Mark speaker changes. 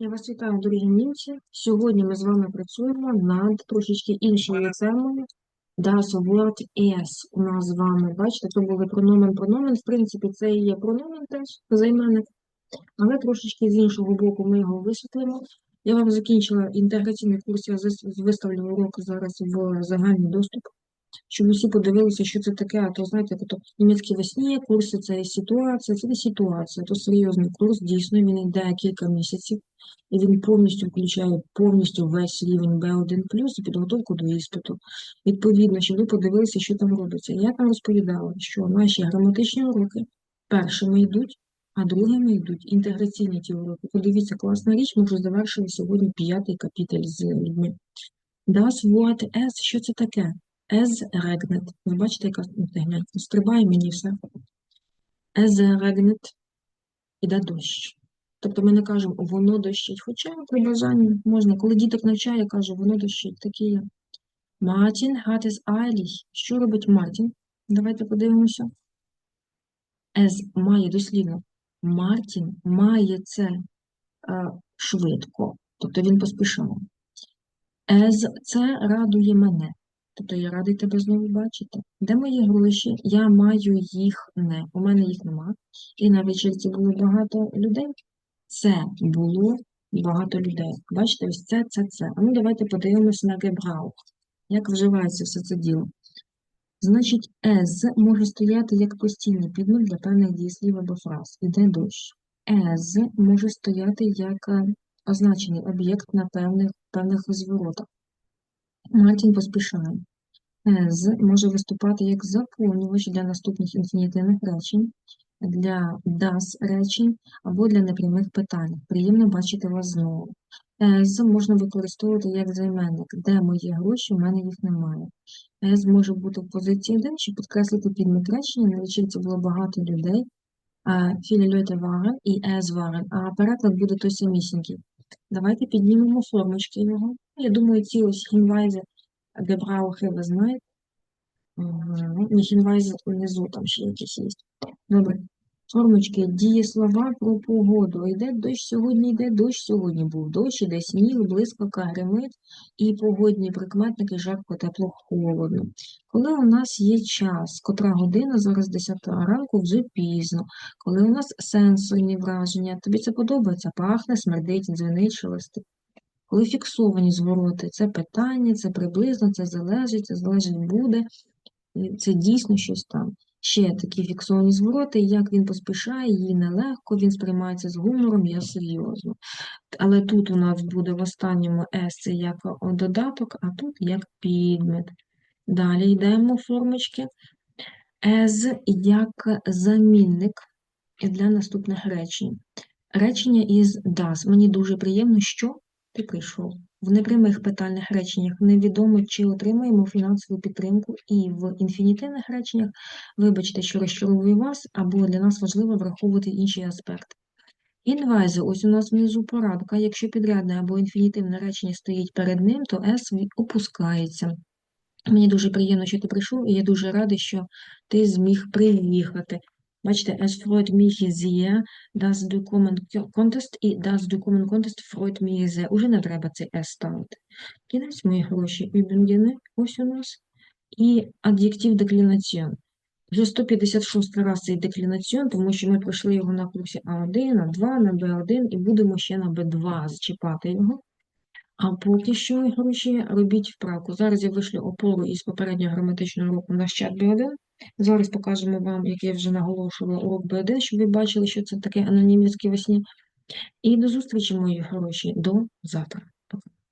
Speaker 1: Я вас вітаю, дорогі німці. Сьогодні ми з вами працюємо над трошечки іншою темою. Das Wort es у нас з вами, бачите, то були прономен, прономен. В принципі, це і є прономен теж, займенник, але трошечки з іншого боку ми його висвітлимо. Я вам закінчила інтеграційний курс, я виставлю урок зараз в загальний доступ, щоб усі подивилися, що це таке. А то знаєте, як ото німецькі весні курси, це ситуація, це не ситуація, то серйозний курс, дійсно, він йде кілька місяців. І він повністю включає повністю весь рівень B1+, і підготовку до іспиту. Відповідно, щоб ви подивилися, що там робиться. Я там розповідала, що наші граматичні уроки першими йдуть, а другими йдуть інтеграційні ті уроки. Подивіться, класна річ, ми вже завершили сьогодні п'ятий капітель з людьми. Das Wort es, що це таке? Es regnet. Ви бачите, яка фігня? Стрибає мені все. Es regnet. Іде дощ. Тобто ми не кажемо воно дощить, хоча при бажанні можна. Коли діток навчає, каже, воно дощить. Такі є. Мартін hat es eilig. Що робить Мартін? Давайте подивимося. Es має дослівно. Мартін має це е, швидко. Тобто він поспішає. As це радує мене. Тобто я радий тебе знову бачити. Де мої гроші? Я маю їх не. У мене їх нема. І на вечірці було багато людей. Це було багато людей. Бачите, ось це, це, це. А ну давайте подивимося на Gebrauch. Як вживається все це діло? Значить, as може стояти як постійний підмет для певних дієслів або фраз. Іде дощ. As може стояти як е, означений об'єкт на певних, певних зворотах. Мартін поспішає. As може виступати як заповнювач для наступних інфінітивних речень, для das речень або для непрямих питань. Приємно бачити вас знову. As можна використовувати як займенник. Де мої гроші, у мене їх немає. As може бути в позиції 1, щоб підкреслити підмет речення. На вечірці було багато людей. Leute waren і as waren, а переклад буде той самісінький. Давайте піднімемо формочки його. Я думаю, ці ось хінвайзи Гебраухи ви знаєте. Ага, внизу там ще якісь є. Добре. Формочки, дієслова про погоду. Йде дощ сьогодні, йде дощ сьогодні був. Дощ, іде сніг, блискавка, гримить і погодні прикметники жарко, тепло, холодно. Коли у нас є час, котра година, зараз 10 ранку, вже пізно. Коли у нас сенсорні враження, тобі це подобається, пахне, смердить, дзвенить, шелестить. Коли фіксовані звороти, це питання, це приблизно, це залежить, це залежить буде, це дійсно щось там. Ще такі фіксовані звороти, як він поспішає, їй нелегко, він сприймається з гумором, я серйозно. Але тут у нас буде в останньому це як додаток, а тут як підмет. Далі йдемо формочки. As як замінник для наступних речень. Речення із das. Мені дуже приємно, що ти прийшов. В непрямих питальних реченнях невідомо, чи отримаємо фінансову підтримку, і в інфінітивних реченнях, вибачте, що розчаровую вас, або для нас важливо враховувати інші аспекти. Інвайзи, ось у нас внизу порадка. Якщо підрядне або інфінітивне речення стоїть перед ним, то S опускається. Мені дуже приємно, що ти прийшов, і я дуже радий, що ти зміг приїхати. Бачите, es freut mich sehr, dass du kommen konntest, і dass du kommen konntest freut mich sehr. Уже не треба цей S ставити. Кінець мої гроші Übungen, ось у нас. І ад'єктив деклінаціон. Вже 156 раз цей деклінаціон, тому що ми пройшли його на курсі А1, на 2, на Б1 і будемо ще на Б2 зчіпати його. А поки що, гроші, робіть вправку. Зараз я вишлю опору із попереднього граматичного уроку на чат Б1. Зараз покажемо вам, як я вже наголошувала, урок Б1, щоб ви бачили, що це таке анонімівські весні. І до зустрічі, мої хороші, до завтра.